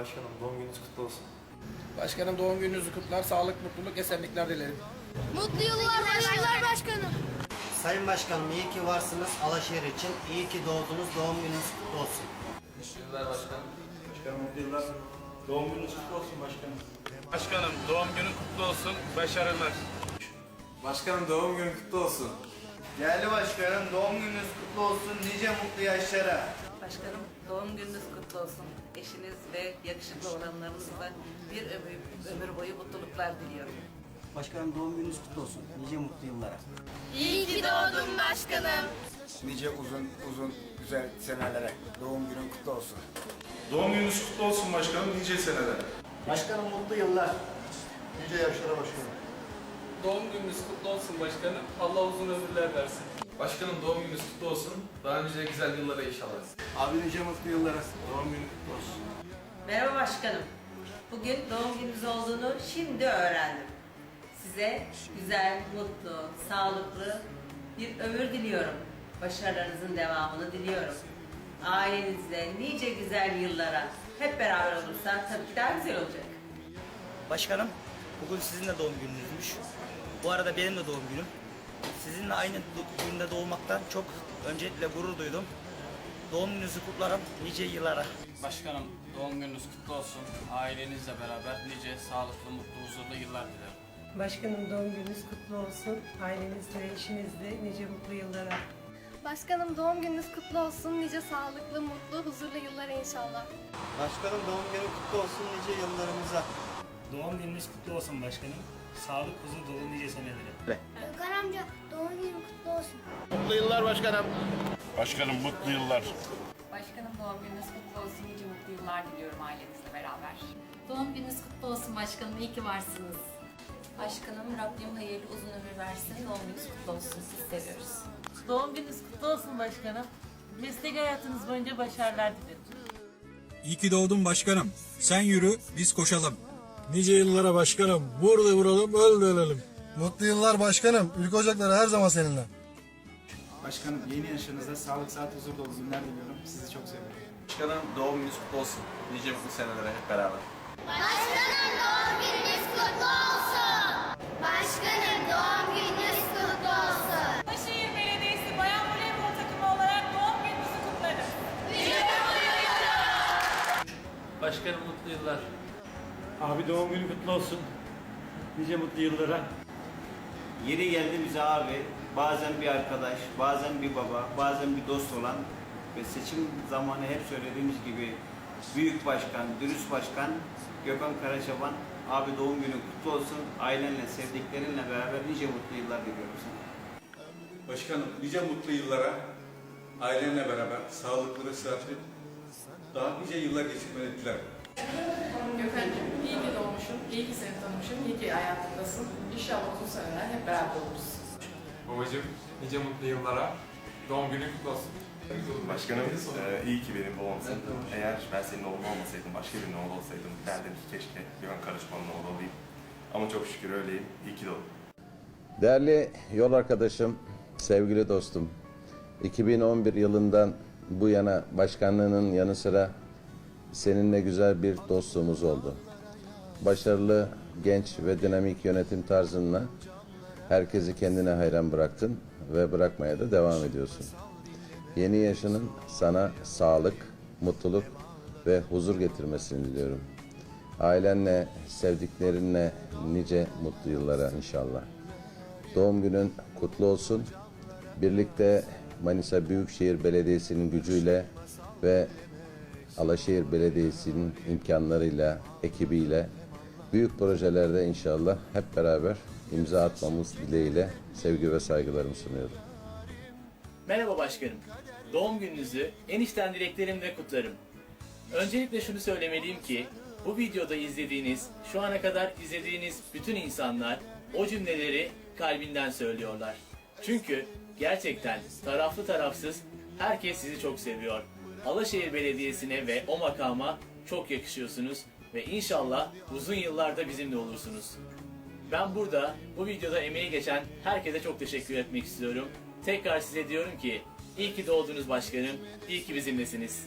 Başkanım doğum gününüz kutlu olsun. Başkanım doğum gününüzü kutlar, sağlık, mutluluk, esenlikler dilerim. Mutlu yıllar başkanlar başkanım. Sayın Başkanım iyi ki varsınız Alaşehir için. İyi ki doğdunuz. Doğum gününüz kutlu olsun. Başkanım mutlu yıllar. Doğum gününüz kutlu olsun başkanım. Başkanım doğum günün kutlu olsun. Başarılar. Başkanım doğum günün kutlu olsun. Değerli başkanım doğum gününüz kutlu olsun. Nice mutlu yaşlara. Başkanım doğum gününüz kutlu olsun. Eşiniz ve yakışıklı olanlarınızla bir ömür, ömür boyu mutluluklar diliyorum. Başkanım doğum gününüz kutlu olsun. Nice mutlu yıllara. İyi ki doğdun başkanım. Nice uzun uzun güzel senelere doğum günün kutlu olsun. Doğum gününüz kutlu olsun başkanım. Nice seneler. Başkanım mutlu yıllar. Nice yaşlara başkanım. Doğum gününüz kutlu olsun başkanım. Allah uzun ömürler versin. Başkanım doğum gününüz kutlu olsun. Daha nice güzel yıllara inşallah. Abi nice mutlu yıllara. Doğum günün kutlu olsun. Merhaba başkanım. Bugün doğum gününüz olduğunu şimdi öğrendim. Size güzel, mutlu, sağlıklı bir ömür diliyorum. Başarılarınızın devamını diliyorum. Ailenizle nice güzel yıllara hep beraber olursak tabii ki daha güzel olacak. Başkanım, bugün sizin de doğum gününüzmüş. Bu arada benim de doğum günüm. Sizinle aynı günde doğmaktan çok öncelikle gurur duydum. Doğum gününüzü kutlarım nice yıllara. Başkanım doğum gününüz kutlu olsun. Ailenizle beraber nice sağlıklı, mutlu, huzurlu yıllar dilerim. Başkanım doğum gününüz kutlu olsun. Ailenizle, eşinizle nice mutlu yıllara. Başkanım doğum gününüz kutlu olsun. Nice sağlıklı, mutlu, huzurlu yıllara inşallah. Başkanım doğum günü kutlu olsun. Nice yıllarımıza. Doğum gününüz kutlu olsun başkanım. Sağlık, huzur dolu nice senelere. Gökhan amca doğum günün kutlu olsun. Mutlu yıllar başkanım. Başkanım mutlu yıllar. Başkanım doğum gününüz kutlu olsun. Nice mutlu yıllar diliyorum ailenizle beraber. Doğum gününüz kutlu olsun başkanım. İyi ki varsınız. Başkanım Rabbim hayırlı uzun ömür versin. Doğum gününüz kutlu olsun. Sizi seviyoruz. Doğum gününüz kutlu olsun başkanım. Meslek hayatınız boyunca başarılar dilerim. İyi ki doğdun başkanım. Sen yürü, biz koşalım. Nice yıllara başkanım. Vur da vuralım, öl de ölelim. Mutlu yıllar başkanım. Ülke ocakları her zaman seninle. Başkanım yeni yaşınızda sağlık, saat, huzur dolu günler diliyorum. Sizi çok seviyorum. Başkanım doğum gününüz kutlu olsun. Nice mutlu senelere hep beraber. Başkanım doğum gününüz kutlu olsun. Başkanım doğum gününüz kutlu olsun. Başşehir Belediyesi Bayan Voleybol takımı olarak doğum gününüzü kutlarım. Başkanım mutlu yıllar. Abi doğum günü kutlu olsun. Nice mutlu yıllara. Yeri geldi bize abi. Bazen bir arkadaş, bazen bir baba, bazen bir dost olan ve seçim zamanı hep söylediğimiz gibi büyük başkan, dürüst başkan Gökhan Karaçaban abi doğum günü kutlu olsun. Ailenle, sevdiklerinle beraber nice mutlu yıllar diliyorum sana. Başkanım nice mutlu yıllara ailenle beraber sağlıklı ve sıhhatli daha nice yıllar geçirmeni dilerim. Gökhan'cığım iyi ki doğmuşum, iyi ki seni tanımışım, iyi ki hayatımdasın. İnşallah uzun seneler hep beraber oluruz. Babacığım nice mutlu yıllara. Doğum günün kutlu olsun. Başkanım e, iyi ki benim babamsın. Eğer ben senin oğlun olmasaydım, başka birinin oğlu olsaydım derdim ki keşke Güven Karışman'ın oğlu olayım. Ama çok şükür öyleyim. İyi ki doğdum. Değerli yol arkadaşım, sevgili dostum. 2011 yılından bu yana başkanlığının yanı sıra seninle güzel bir dostluğumuz oldu. Başarılı, genç ve dinamik yönetim tarzınla herkesi kendine hayran bıraktın ve bırakmaya da devam ediyorsun. Yeni yaşının sana sağlık, mutluluk ve huzur getirmesini diliyorum. Ailenle, sevdiklerinle nice mutlu yıllara inşallah. Doğum günün kutlu olsun. Birlikte Manisa Büyükşehir Belediyesi'nin gücüyle ve Alaşehir Belediyesi'nin imkanlarıyla, ekibiyle büyük projelerde inşallah hep beraber imza atmamız dileğiyle sevgi ve saygılarımı sunuyorum. Merhaba başkanım. Doğum gününüzü en içten dileklerimle kutlarım. Öncelikle şunu söylemeliyim ki bu videoda izlediğiniz, şu ana kadar izlediğiniz bütün insanlar o cümleleri kalbinden söylüyorlar. Çünkü gerçekten taraflı tarafsız herkes sizi çok seviyor. Alaşehir Belediyesi'ne ve o makama çok yakışıyorsunuz ve inşallah uzun yıllarda bizimle olursunuz. Ben burada bu videoda emeği geçen herkese çok teşekkür etmek istiyorum. Tekrar size diyorum ki iyi ki doğdunuz başkanım, iyi ki bizimlesiniz.